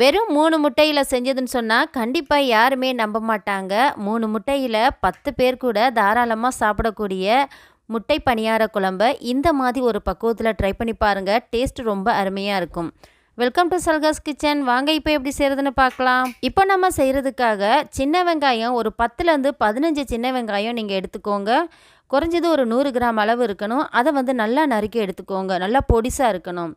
வெறும் மூணு முட்டையில் செஞ்சதுன்னு சொன்னால் கண்டிப்பாக யாருமே நம்ப மாட்டாங்க. மூணு முட்டையில் பத்து பேர் கூட தாராளமாக சாப்பிடக்கூடிய முட்டை பணியார குழம்ப இந்த மாதிரி ஒரு பக்குவத்தில் ட்ரை பண்ணி பாருங்கள் டேஸ்ட் ரொம்ப அருமையாக இருக்கும். வெல்கம் டு சல்காஸ் கிச்சன் வாங்க இப்போ எப்படி செய்கிறதுன்னு பார்க்கலாம் இப்போ நம்ம செய்கிறதுக்காக சின்ன வெங்காயம் ஒரு பத்துலேருந்து பதினஞ்சு சின்ன வெங்காயம் நீங்கள் எடுத்துக்கோங்க. குறைஞ்சது ஒரு நூறு கிராம் அளவு இருக்கணும். அதை வந்து நல்லா நறுக்கி எடுத்துக்கோங்க. நல்லா பொடிசாக இருக்கணும்.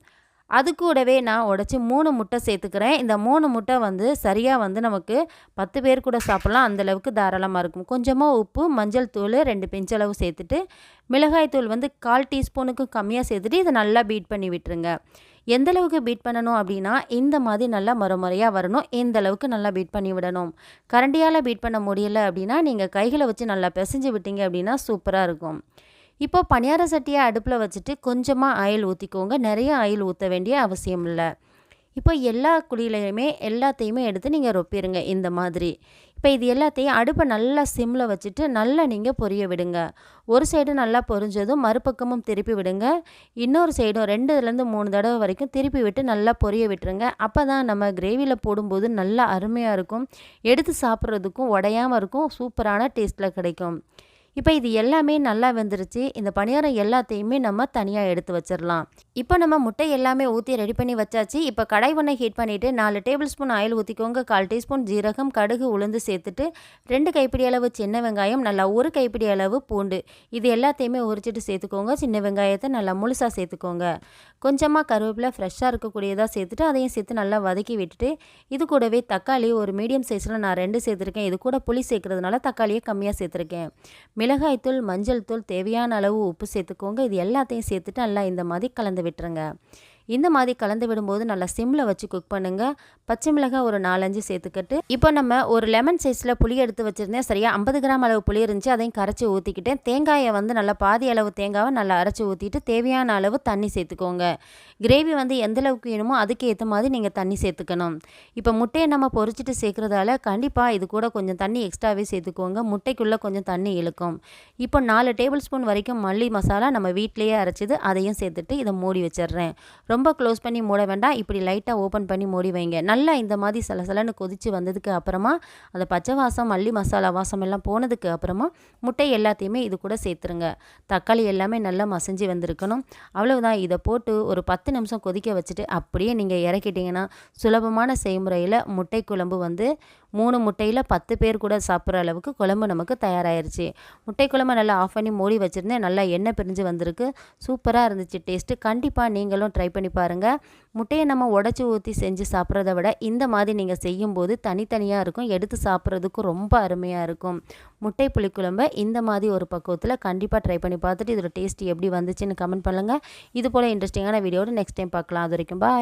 அது கூடவே நான் உடச்சி மூணு முட்டை சேர்த்துக்கிறேன். இந்த மூணு முட்டை வந்து சரியாக வந்து நமக்கு பத்து பேர் கூட சாப்பிட்லாம். அந்தளவுக்கு தாராளமாக இருக்கும். கொஞ்சமாக உப்பு மஞ்சள் தூள் ரெண்டு பெஞ்சளவு சேர்த்துட்டு மிளகாய் தூள் வந்து கால் டீஸ்பூனுக்கு கம்மியாக சேர்த்துட்டு இதை நல்லா பீட் பண்ணி விட்டுருங்க. எந்தளவுக்கு பீட் பண்ணணும் அப்படின்னா இந்த மாதிரி நல்லா மறுமுறையாக வரணும். இந்த அளவுக்கு நல்லா பீட் பண்ணி விடணும். கரண்டியால் பீட் பண்ண முடியலை அப்படின்னா நீங்கள் கைகளை வச்சு நல்லா பிசைஞ்சு விட்டீங்க அப்படின்னா சூப்பராக இருக்கும். இப்போ பணியார சட்டியை அடுப்பில் வச்சுட்டு கொஞ்சமாக ஆயில் ஊற்றிக்கோங்க நிறைய ஆயில் ஊற்ற வேண்டிய அவசியம் இல்லை. இப்போ எல்லா குழியிலையுமே எல்லாத்தையுமே எடுத்து நீங்கள் ரொப்பிடுங்க இந்த மாதிரி. இப்போ இது எல்லாத்தையும் அடுப்பை நல்லா சிம்மில் வச்சுட்டு நல்லா நீங்கள் பொரிய விடுங்க. ஒரு சைடு நல்லா பொரிஞ்சதும் மறுபக்கமும் திருப்பி விடுங்க. இன்னொரு சைடும் ரெண்டுலேருந்து மூணு தடவை வரைக்கும் திருப்பி விட்டு நல்லா பொரிய விட்டுருங்க. அப்போ தான் நம்ம கிரேவியில் போடும்போது நல்லா அருமையாக இருக்கும். எடுத்து சாப்பிட்றதுக்கும் உடையாமல் இருக்கும். சூப்பரான டேஸ்ட்டில் கிடைக்கும். இப்போ இது எல்லாமே நல்லா வெந்துருச்சு. இந்த பணியாரம் எல்லாத்தையுமே நம்ம தனியாக எடுத்து வச்சிடலாம் இப்போ நம்ம முட்டை எல்லாமே ஊற்றி ரெடி பண்ணி வச்சாச்சு. இப்போ கடை ஒன்றை ஹீட் பண்ணிவிட்டு நாலு டேபிள் ஸ்பூன் ஆயில் ஊற்றிக்கோங்க கால் டீஸ்பூன் ஜீரகம் கடுகு உளுந்து சேர்த்துட்டு ரெண்டு கைப்பிடி அளவு சின்ன வெங்காயம் நல்லா ஒரு கைப்பிடி அளவு பூண்டு. இது எல்லாத்தையுமே உரிச்சிட்டு சேர்த்துக்கோங்க. சின்ன வெங்காயத்தை நல்லா முழுசாக சேர்த்துக்கோங்க. கொஞ்சமாக கருவேப்பிலை ஃப்ரெஷ்ஷாக இருக்கக்கூடியதாக சேர்த்துட்டு அதையும் சேர்த்து நல்லா வதக்கி விட்டுட்டு இது கூடவே தக்காளி ஒரு மீடியம் சைஸில் நான் ரெண்டு சேர்த்துருக்கேன். இது கூட புளி சேர்க்குறதுனால தக்காளியை கம்மியாக சேர்த்துருக்கேன். மிளகாய்த்தூள் மஞ்சள் தூள் தேவையான அளவு உப்பு சேர்த்துக்கோங்க. இது எல்லாத்தையும் சேர்த்துட்டு நல்லா இந்த மாதிரி கலந்து விட்டுருங்க. இந்த மாதிரி கலந்து விடும்போது நல்லா சிம்மில் வச்சு குக் பண்ணுங்கள் பச்சை மிளகாய் ஒரு நாலஞ்சு சேர்த்துக்கிட்டு இப்போ நம்ம ஒரு லெமன் சைஸில் புளி எடுத்து வச்சுருந்தேன். சரியாக ஐம்பது கிராம் அளவு புளி இருந்துச்சு. அதையும் கரைச்சி ஊற்றிக்கிட்டேன் தேங்காயை வந்து நல்லா பாதி அளவு தேங்காவை நல்லா அரைச்சி ஊற்றிட்டு தேவையான அளவு தண்ணி சேர்த்துக்கோங்க. கிரேவி வந்து எந்த அளவுக்கு வேணுமோ அதுக்கு ஏற்ற மாதிரி நீங்கள் தண்ணி சேர்த்துக்கணும். இப்போ முட்டையை நம்ம பொறிச்சிட்டு சேர்க்குறதால கண்டிப்பாக இது கூட கொஞ்சம் தண்ணி எக்ஸ்ட்ராவே சேர்த்துக்கோங்க. முட்டைக்குள்ளே கொஞ்சம் தண்ணி இழுக்கும். இப்போ நாலு டேபிள் ஸ்பூன் வரைக்கும் மல்லி மசாலா நம்ம வீட்டிலேயே அரைச்சிது அதையும் சேர்த்துட்டு இதை மூடி வச்சிடுறேன். ரொம்ப ரொம்ப க்ளோஸ் பண்ணி மூட வேண்டாம். இப்படி லைட்டாக ஓப்பன் பண்ணி மூடி வைங்க. நல்லா இந்த மாதிரி சில சிலன்னு கொதித்து வந்ததுக்கு அப்புறமா அந்த பச்சை வாசம் மல்லி மசாலா வாசம் எல்லாம் போனதுக்கு அப்புறமா முட்டை எல்லாத்தையுமே இது கூட சேர்த்துருங்க. தக்காளி எல்லாமே நல்லா மசஞ்சு வந்திருக்கணும். அவ்வளவுதான். இதை போட்டு ஒரு பத்து பத்து நிமிஷம் கொதிக்க வச்சுட்டு அப்படியே நீங்கள் இறக்கிட்டிங்கன்னா சுலபமான செய்முறையில் முட்டை குழம்பு வந்து மூணு முட்டையில் பத்து பேர் கூட சாப்பிட்ற அளவுக்கு குழம்பு நமக்கு தயாராகிருச்சு முட்டை குழம்பு நல்லா ஆஃப் பண்ணி மூடி வச்சுருந்தேன். நல்லா எண்ணெய் பிரிஞ்சு வந்திருக்கு. சூப்பராக இருந்துச்சு டேஸ்ட்டு. கண்டிப்பாக நீங்களும் ட்ரை பண்ணி பாருங்கள் முட்டையை நம்ம உடச்சி ஊற்றி செஞ்சு சாப்பிட்றத விட இந்த மாதிரி நீங்கள் செய்யும்போது தனித்தனியாக இருக்கும். எடுத்து சாப்பிட்றதுக்கும் ரொம்ப அருமையாக இருக்கும். முட்டை புளிக்குழம்பை இந்த மாதிரி ஒரு பக்குவத்தில் கண்டிப்பாக ட்ரை பண்ணி பார்த்துட்டு இதோட டேஸ்ட் எப்படி வந்துச்சுன்னு கமெண்ட் பண்ணுங்கள் இது போல் இன்ட்ரெஸ்டிங்கான வீடியோட நெக்ஸ்ட் டைம் பார்க்கலாம். அது வரைக்கும் பாய்